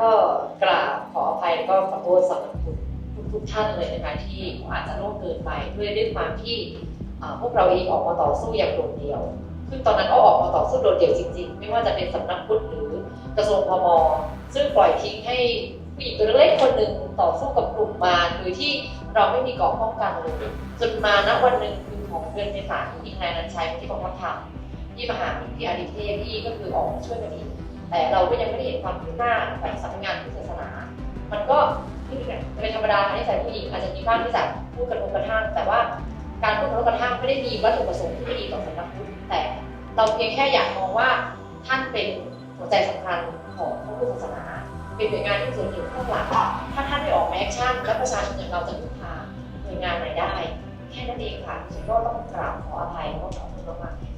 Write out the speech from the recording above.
ก็กราบขออภัยแล้วก็ขอโทษสำหรับทุกทุกท่านเลยนะคะที่อาจจะล่วงเกินไปด้วยด้วยความที่พวกเราเองออกมาต่อสู้อย่างโดดเดี่ยวซึ่งตอนนั้นก็ออกมาต่อสู้โดดเดี่ยวจริง ๆ ไม่ว่าจะเป็นสำนักพุทธหรือกระทรวงพมซึ่งปล่อยทิ้งให้ผู้หญิงตัวเล็กคนหนึ่งต่อสู้กับกลุ่มมารโดยที่เราไม่มีเกราะป้องกันเลยจนมาณวันหนึ่งคือของเดือนเมษายนที่นายนันชัยที่กองทัพธรรมที่มหาวิทยาลัยอาดิเทพที่ก็คือออกมาช่วยกันอีก แต่เราก็ยังไม่ได้เห็นความคืบหน้าจากสำนักงานพุทธศาสนา มันก็นี่เป็นธรรมดาที่ใส่ผู้หญิงอาจจะมีบ้างที่จะพูดกระทบกระทั่งแต่ว่าการพูดกระทบกระทั่งไม่ได้มีวัตถุประสงค์ที่ไม่ดีต่อสำนักพุทธแต่เราเพียงแค่อยากมองว่าท่านเป็นหัวใจสำคัญของพระพุทธศาสนา เป็นหน่วยงานที่ส่วนเกี่ข้องหลักถ้าท่านไม่ออกมาแอคชั่น และประชาชนอย่างเราจะพึ่งพาหน่วยงานไหนได้ แค่นั้นเองค่ะฉันก็ต้องกราบขออภัยแล้วก็ขอโทษมากๆ